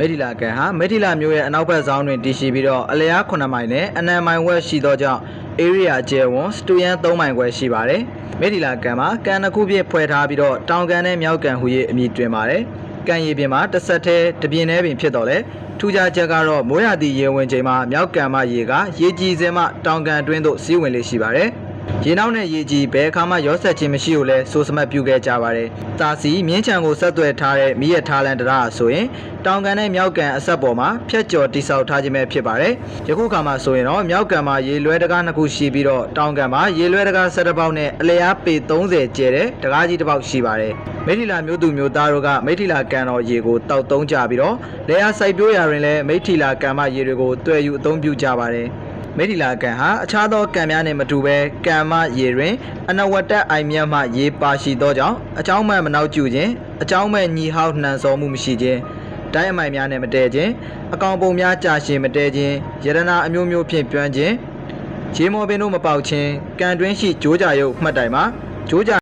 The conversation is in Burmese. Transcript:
မေဒီလာကန်ဟာမေဒီလာမြို့ရဲ့အနောက်ဘက်ဆောင်တွင်တည်ရှိပြီးတော့အလျား9မိုင်နဲ့အနံမိုင်ဝက်ရှိသောကြောင့် area ကျယ်ဝန်းစတူယန်3မိုင်ခွဲရှိပါတယ်။မေဒီလာကန်မှာကန်တစ်ခုပြည့်ဖွဲ့ထားပြီးတော့တောင်ကန်နဲ့မြောက်ကန်ဟူ၍အမည်တွင်ပါတယ်။ကန်ရည်ပြင်မှာတစ်ဆက်တည်းတပြင်းထဲပင်ဖြစ်တော့လေထူးခြားချက်ကတော့မိုးရာသီရေဝင်ချိန်မှာမြောက်ကန်မရေကရေကြီးစင်မှတောင်ကန်အတွင်းသို့စီးဝင်လေရှိပါတယ်။ ရေနောက်နဲ့ရေကြီးဘယ်အခါမှရောဆက်ခြင်းမရှိကိုလဲဆိုစမတ်ပြုခဲ့ကြပါတယ်။တာစီမြင်းချံကိုဆက်သွယ်ထားတဲ့မိရထားလန်တရားဆိုရင်တောင်ကန်နဲ့မြောက်ကန်အဆက်ပေါ်မှာဖြတ်ကျော်တိဆောက်ထားခြင်းပဲဖြစ်ပါတယ်။ယခုခါမှာဆိုရင်တော့မြောက်ကန်မှာရေလွဲတကားနှစ်ခုရှိပြီးတော့တောင်ကန်မှာရေလွဲတကား၁၁ပေါက်နဲ့အလျားပေ30ကျဲတဲ့တကားကြီးတစ်ပေါက်ရှိပါတယ်။မိထီလာမျိုးသူမျိုးသားတို့ကမိထီလာကန်တော်ရေကိုတောက်သုံးကြပြီးတော့လေယာစိုက်ပျိုးရာတွင်လည်းမိထီလာကန်မရေတွေကိုတွယ်ယူအသုံးပြုကြပါတယ်။ မိထီလာကန်ဟာအခြားသောကန်များနှင့်မတူဘဲကန်မရေတွင် အနဝတ္တအိုင်မြတ်မှရေပါရှိသောကြောင့်အကြောင်းမဲ့မနောက်ကျခြင်းအကြောင်းမဲ့ညီဟောက်နှံစောမှုမရှိခြင်းတိုင်းအမိုင်များနဲ့မတည့်ခြင်းအကောင်ပုံများကြာရှည်မတည့်ခြင်းယရနာအမျိုးမျိုးဖြင့်ကျွမ်းခြင်းရေမော်ပင်တို့မပေါက်ခြင်းကန်တွင်းရှိကြိုးကြရုပ်မှတ်တိုင်မှာကြိုးကြ